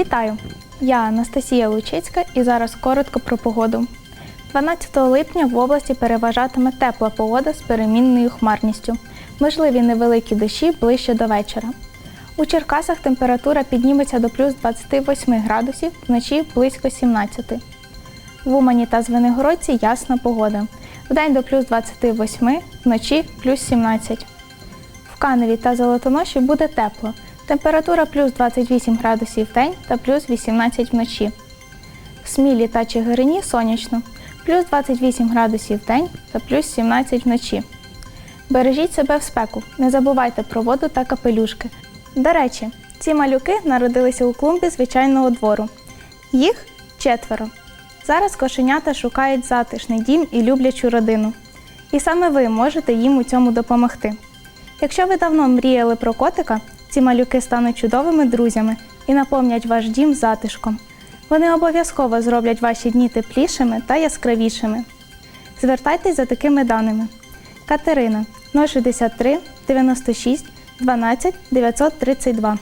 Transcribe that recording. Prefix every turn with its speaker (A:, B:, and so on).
A: Вітаю! Я Анастасія Лучицька і зараз коротко про погоду. 12 липня в області переважатиме тепла погода з перемінною хмарністю. Можливі невеликі дощі ближче до вечора. У Черкасах температура підніметься до плюс 28 градусів, вночі близько 17. В Умані та Звенигородці ясна погода. Вдень до плюс 28, вночі плюс 17. В Каневі та Золотоноші буде тепло. Температура плюс 28 градусів в день та плюс 18 вночі. В Смілі та Чигирині сонячно. Плюс 28 градусів в день та плюс 17 вночі. Бережіть себе в спеку, не забувайте про воду та капелюшки. До речі, ці малюки народилися у клумбі звичайного двору. Їх четверо. Зараз кошенята шукають затишний дім і люблячу родину. І саме ви можете їм у цьому допомогти. Якщо ви давно мріяли про котика, ці малюки стануть чудовими друзями і наповнять ваш дім затишком. Вони обов'язково зроблять ваші дні теплішими та яскравішими. Звертайтесь за такими даними. Катерина 063 96 12 932.